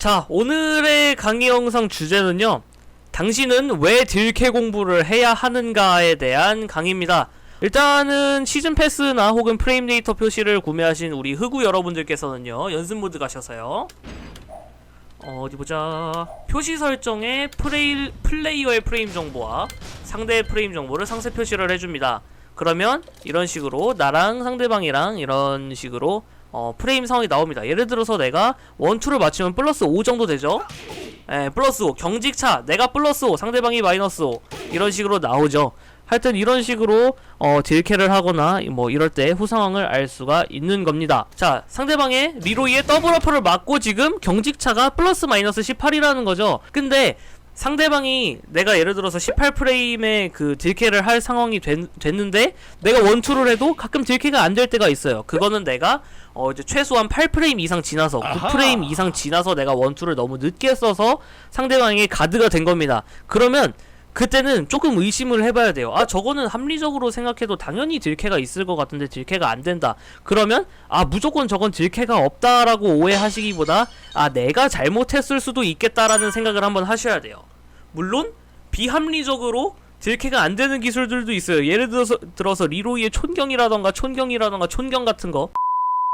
자, 오늘의 강의 영상 주제는요. 당신은 왜 딜캐 공부를 해야 하는가에 대한 강의입니다. 일단은 시즌 패스나 혹은 프레임 데이터 표시를 구매하신 우리 흑우 여러분들께서는요. 연습 모드 가셔서요. 어, 어디 보자. 표시 설정에 프레이, 플레이어의 프레임 정보와 상대의 프레임 정보를 상세 표시를 해줍니다. 그러면 이런 식으로 나랑 상대방이랑 이런 식으로 어, 프레임 상황이 나옵니다. 예를 들어서 내가 원투를 맞추면 플러스 5 정도 되죠? 예, 플러스 5. 경직차. 내가 플러스 5, 상대방이 마이너스 5. 이런 식으로 나오죠. 하여튼 이런 식으로 어, 딜캐를 하거나 뭐 이럴 때 후상황을 알 수가 있는 겁니다. 자, 상대방의 리로이의 더블 어퍼를 맞고 지금 경직차가 플러스 마이너스 18이라는 거죠. 근데 상대방이 내가 예를 들어서 18프레임의 그 딜캐를 할 상황이 된, 됐는데 내가 원투를 해도 가끔 딜캐가 안 될 때가 있어요. 그거는 내가 어 이제 최소한 8프레임 이상 지나서 9프레임 이상 지나서 내가 원투를 너무 늦게 써서 상대방에게 가드가 된 겁니다. 그러면 그때는 조금 의심을 해봐야 돼요. 아 저거는 합리적으로 생각해도 당연히 딜캐가 있을 것 같은데 딜캐가 안 된다. 그러면 아 무조건 저건 딜캐가 없다라고 오해하시기보다 아 내가 잘못했을 수도 있겠다라는 생각을 한번 하셔야 돼요. 물론 비합리적으로 딜캐가 안 되는 기술들도 있어요. 예를 들어서 들어서 리로이의 촌경이라던가 촌경이라던가 촌경 같은 거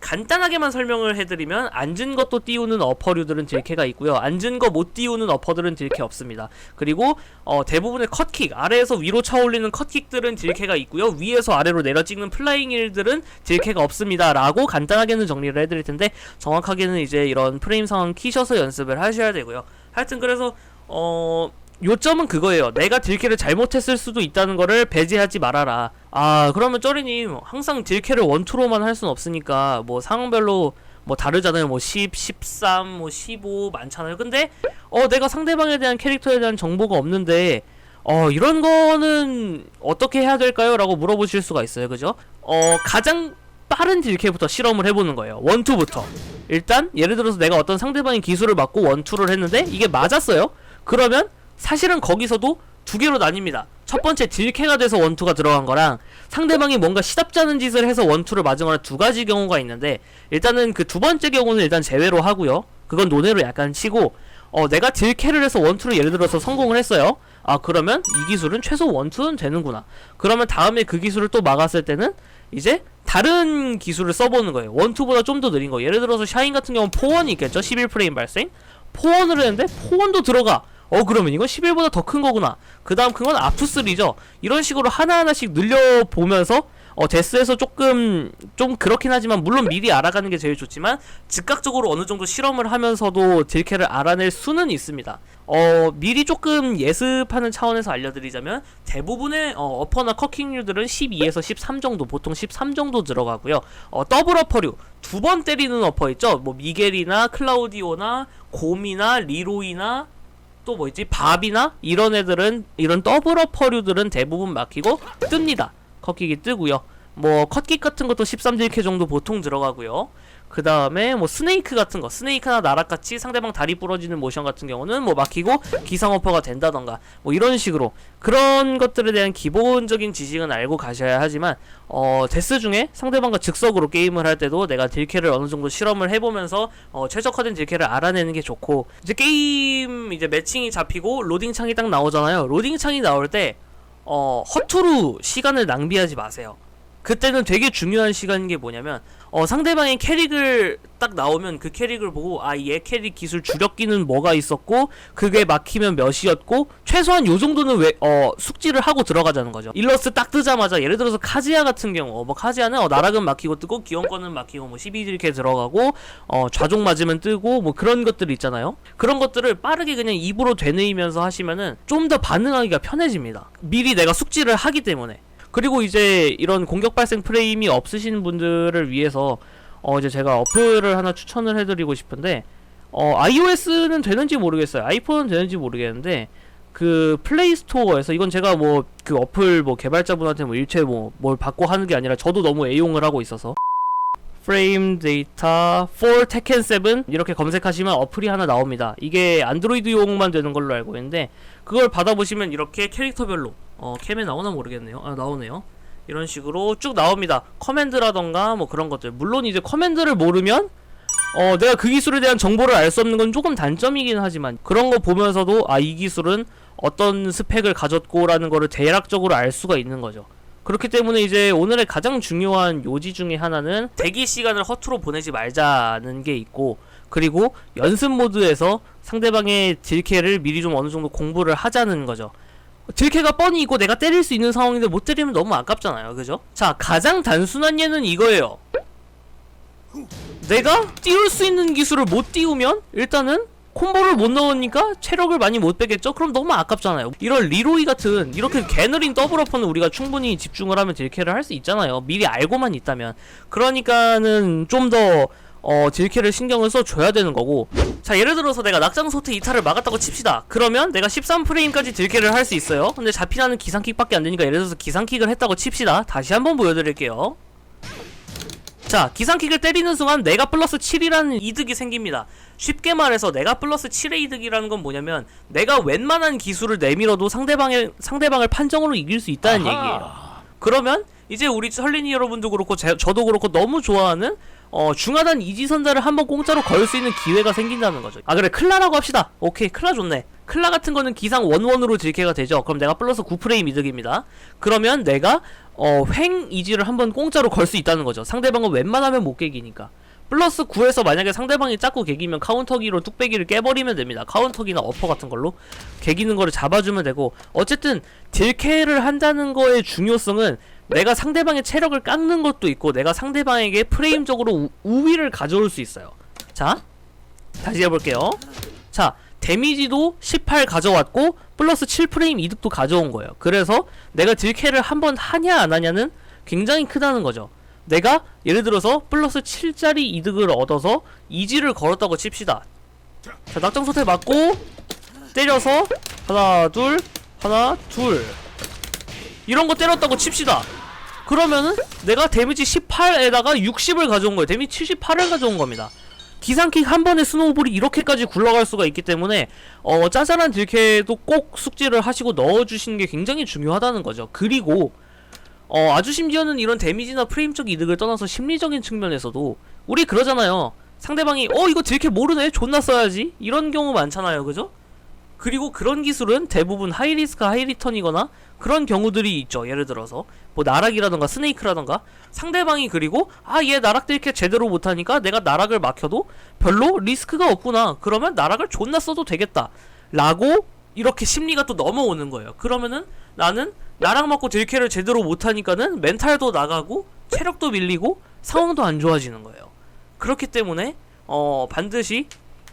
간단하게만 설명을 해드리면 앉은 것도 띄우는 어퍼류들은 딜캐가 있고요. 앉은 거 못 띄우는 어퍼들은 딜캐 없습니다. 그리고 어, 대부분의 컷킥 아래에서 위로 차올리는 컷킥들은 딜캐가 있고요. 위에서 아래로 내려 찍는 플라잉 힐들은 딜캐가 없습니다 라고 간단하게는 정리를 해드릴 텐데 정확하게는 이제 이런 프레임 상황 키셔서 연습을 하셔야 되고요. 하여튼 그래서 어 요점은 그거예요. 내가 딜캐를 잘못했을 수도 있다는 거를 배제하지 말아라. 아, 그러면 쩌리님, 항상 딜캐를 원투로만 할 순 없으니까, 뭐, 상황별로, 뭐, 다르잖아요. 뭐, 10, 13, 뭐, 15, 많잖아요. 근데, 어, 내가 상대방에 대한 캐릭터에 대한 정보가 없는데, 어, 이런 거는 어떻게 해야 될까요? 라고 물어보실 수가 있어요. 그죠? 어, 가장 빠른 딜캐부터 실험을 해보는 거예요. 원투부터. 일단, 예를 들어서 내가 어떤 상대방의 기술을 맞고 원투를 했는데, 이게 맞았어요? 그러면, 사실은 거기서도 두 개로 나뉩니다. 첫 번째 딜캐가 돼서 원투가 들어간 거랑 상대방이 뭔가 시답지 않은 짓을 해서 원투를 맞은 거랑 두 가지 경우가 있는데 일단은 그 두 번째 경우는 일단 제외로 하고요. 그건 논외로 약간 치고 어 내가 딜캐를 해서 원투를 예를 들어서 성공을 했어요. 아 그러면 이 기술은 최소 원투는 되는구나. 그러면 다음에 그 기술을 또 막았을 때는 이제 다른 기술을 써보는 거예요. 원투보다 좀 더 느린 거. 예를 들어서 샤인 같은 경우는 포원이 있겠죠. 11프레임 발생. 포원을 했는데 포원도 들어가. 어 그러면 이건 11보다 더 큰 거구나. 그 다음 큰 건 아프3죠. 이런 식으로 하나하나씩 늘려보면서 어 데스에서 조금 좀 그렇긴 하지만 물론 미리 알아가는 게 제일 좋지만 즉각적으로 어느 정도 실험을 하면서도 딜캐를 알아낼 수는 있습니다. 어 미리 조금 예습하는 차원에서 알려드리자면 대부분의 어, 어퍼나 커킹률들은 12에서 13 정도 보통 13 정도 들어가고요. 어 더블 어퍼류 두 번 때리는 어퍼 있죠? 뭐 미겔이나 클라우디오나 곰이나 리로이나 또 뭐 있지? 밥이나 이런 애들은 이런 더블 어퍼류들은 대부분 막히고 뜹니다. 컷킥이 뜨고요. 뭐 컷킥 같은 것도 13딜캐 정도 보통 들어가고요 그 다음에 뭐 스네이크 같은 거 스네이크나 나락같이 상대방 다리 부러지는 모션 같은 경우는 뭐 막히고 기상 어퍼가 된다던가 뭐 이런 식으로 그런 것들에 대한 기본적인 지식은 알고 가셔야 하지만 어 데스 중에 상대방과 즉석으로 게임을 할 때도 내가 딜캐를 어느 정도 실험을 해보면서 어 최적화된 딜캐를 알아내는 게 좋고 이제 게임 이제 매칭이 잡히고 로딩 창이 딱 나오잖아요. 로딩 창이 나올 때 어 허투루 시간을 낭비하지 마세요 그때는 되게 중요한 시간인 게 뭐냐면 어 상대방의 캐릭을 딱 나오면 그 캐릭을 보고 아 얘 캐릭 기술 주력기는 뭐가 있었고 그게 막히면 몇이었고 최소한 요 정도는 왜 어 숙지를 하고 들어가자는 거죠. 일러스 딱 뜨자마자 예를 들어서 카지아 같은 경우 어, 뭐 카지아는 어, 나락은 막히고 뜨고 기원권은 막히고 뭐 12딜캐 들어가고 어 좌종 맞으면 뜨고 뭐 그런 것들이 있잖아요. 그런 것들을 빠르게 그냥 입으로 되뇌이면서 하시면은 좀 더 반응하기가 편해집니다. 미리 내가 숙지를 하기 때문에 그리고 이제 이런 공격 발생 프레임이 없으신 분들을 위해서 어 이제 제가 어플을 하나 추천을 해드리고 싶은데 어 iOS는 되는지 모르겠어요. 아이폰은 되는지 모르겠는데 그 플레이 스토어에서 이건 제가 뭐 그 어플 뭐 개발자분한테 뭐 일체 뭐 뭘 받고 하는 게 아니라 저도 너무 애용을 하고 있어서 프레임 데이터 4 테켄 7 이렇게 검색하시면 어플이 하나 나옵니다. 이게 안드로이드용만 되는 걸로 알고 있는데 그걸 받아보시면 이렇게 캐릭터별로 어 캠에 나오나 모르겠네요. 아 나오네요. 이런 식으로 쭉 나옵니다. 커맨드라던가 뭐 그런 것들. 물론 이제 커맨드를 모르면 어 내가 그 기술에 대한 정보를 알 수 없는 건 조금 단점이긴 하지만 그런 거 보면서도 아 이 기술은 어떤 스펙을 가졌고라는 거를 대략적으로 알 수가 있는 거죠. 그렇기 때문에 이제 오늘의 가장 중요한 요지 중에 하나는 대기 시간을 허투루 보내지 말자는 게 있고 그리고 연습 모드에서 상대방의 딜캐를 미리 좀 어느 정도 공부를 하자는 거죠. 딜캐가 뻔히 있고 내가 때릴 수 있는 상황인데 못 때리면 너무 아깝잖아요. 그죠? 자, 가장 단순한 예는 이거예요. 내가 띄울 수 있는 기술을 못 띄우면 일단은 콤보를 못 넣으니까 체력을 많이 못 빼겠죠? 그럼 너무 아깝잖아요. 이런 리로이 같은 이렇게 개느린 더블어퍼는 우리가 충분히 집중을 하면 딜캐를 할 수 있잖아요. 미리 알고만 있다면. 그러니까는 좀 더 어, 딜캐를 신경을 써줘야 되는 거고. 자 예를 들어서 내가 낙장 소트 이탈을 막았다고 칩시다. 그러면 내가 13프레임까지 딜캐를 할 수 있어요. 근데 잡히라는 기상킥밖에 안 되니까 예를 들어서 기상킥을 했다고 칩시다. 다시 한번 보여드릴게요. 자 기상킥을 때리는 순간 내가 플러스 7이라는 이득이 생깁니다. 쉽게 말해서 내가 플러스 7의 이득이라는 건 뭐냐면 내가 웬만한 기술을 내밀어도 상대방의 상대방을 판정으로 이길 수 있다는 얘기예요. 그러면 이제 우리 설린이 여러분도 그렇고 제, 저도 그렇고 너무 좋아하는 어 중하단 이지선자를 한번 공짜로 걸 수 있는 기회가 생긴다는 거죠. 아 그래. 클라라고 합시다. 오케이. 클라 좋네. 클라 같은 거는 기상 원원으로 딜캐가 되죠. 그럼 내가 플러스 9프레임 이득입니다. 그러면 내가 어 횡 이지를 한번 공짜로 걸 수 있다는 거죠. 상대방은 웬만하면 못 깨기니까. 플러스 9에서 만약에 상대방이 자꾸 개기면 카운터기로 뚝배기를 깨버리면 됩니다. 카운터기나 어퍼 같은 걸로 개기는 거를 잡아주면 되고 어쨌든 딜캐를 한다는 거의 중요성은 내가 상대방의 체력을 깎는 것도 있고 내가 상대방에게 프레임적으로 우, 우위를 가져올 수 있어요. 자 다시 해볼게요. 자 데미지도 18 가져왔고 플러스 7프레임 이득도 가져온 거예요. 그래서 내가 딜캐를 한번 하냐 안 하냐는 굉장히 크다는 거죠. 내가 예를 들어서 플러스 7짜리 이득을 얻어서 이지를 걸었다고 칩시다. 자 낙장 소태 맞고 때려서 하나 둘 하나 둘. 이런 거 때렸다고 칩시다 그러면은 내가 데미지 18에다가 60을 가져온 거예요. 데미지 78을 가져온 겁니다. 기상킥 한 번에 스노우볼이 이렇게까지 굴러갈 수가 있기 때문에 어 짜잘한 딜캐도 꼭 숙지를 하시고 넣어주시는 게 굉장히 중요하다는 거죠. 그리고 어 아주 심지어는 이런 데미지나 프레임적 이득을 떠나서 심리적인 측면에서도 우리 그러잖아요. 상대방이 어 이거 딜캐 모르네. 존나 써야지. 이런 경우 많잖아요. 그죠? 그리고 그런 기술은 대부분 하이리스크 하이리턴이거나 그런 경우들이 있죠. 예를 들어서 뭐 나락이라던가 스네이크라던가 상대방이 그리고 아 얘 나락 딜캐 제대로 못하니까 내가 나락을 막혀도 별로 리스크가 없구나. 그러면 나락을 존나 써도 되겠다. 라고 이렇게 심리가 또 넘어오는 거예요. 그러면은 나는 나락 맞고 딜캐를 제대로 못하니까는 멘탈도 나가고 체력도 밀리고 상황도 안 좋아지는 거예요. 그렇기 때문에 어 반드시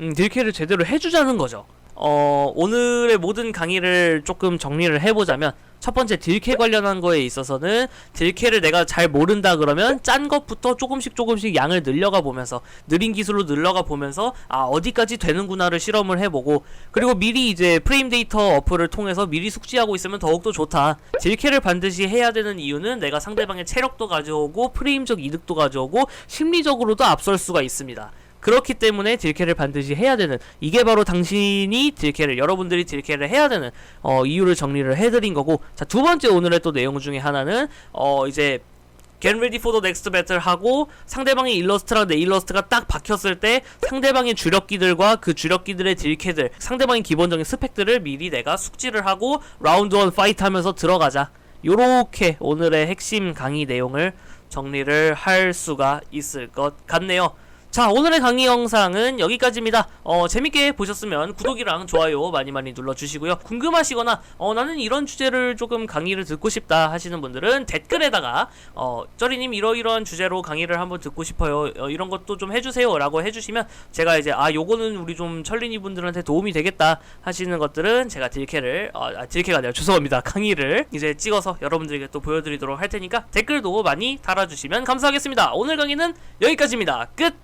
음, 딜캐를 제대로 해주자는 거죠 어, 오늘의 모든 강의를 조금 정리를 해보자면 첫 번째 딜캐 관련한 거에 있어서는 딜캐를 내가 잘 모른다 그러면 짠 것부터 조금씩 조금씩 양을 늘려가 보면서 느린 기술로 늘려가 보면서 아 어디까지 되는구나를 실험을 해보고 그리고 미리 이제 프레임 데이터 어플을 통해서 미리 숙지하고 있으면 더욱더 좋다. 딜캐를 반드시 해야 되는 이유는 내가 상대방의 체력도 가져오고 프레임적 이득도 가져오고 심리적으로도 앞설 수가 있습니다 그렇기 때문에 딜캐를 반드시 해야 되는 이게 바로 당신이 딜캐를 여러분들이 딜캐를 해야 되는 어, 이유를 정리를 해드린 거고 자 두 번째 오늘의 또 내용 중에 하나는 어 이제 Get ready for the next battle 하고 상대방의 일러스트랑 내 일러스트가 딱 박혔을 때 상대방의 주력기들과 그 주력기들의 딜캐들 상대방의 기본적인 스펙들을 미리 내가 숙지를 하고 라운드 원 파이트 하면서 들어가자. 요렇게 오늘의 핵심 강의 내용을 정리를 할 수가 있을 것 같네요 자 오늘의 강의 영상은 여기까지입니다. 어 재밌게 보셨으면 구독이랑 좋아요 많이 많이 눌러주시고요. 궁금하시거나 어 나는 이런 주제를 조금 강의를 듣고 싶다 하시는 분들은 댓글에다가 어 쩌리님 이러이러한 주제로 강의를 한번 듣고 싶어요. 어, 이런 것도 좀 해주세요 라고 해주시면 제가 이제 아 요거는 우리 좀 철린이 분들한테 도움이 되겠다 하시는 것들은 제가 딜캐를 어, 아 딜캐가 아니라 죄송합니다. 강의를 이제 찍어서 여러분들에게 또 보여드리도록 할 테니까 댓글도 많이 달아주시면 감사하겠습니다. 오늘 강의는 여기까지입니다. 끝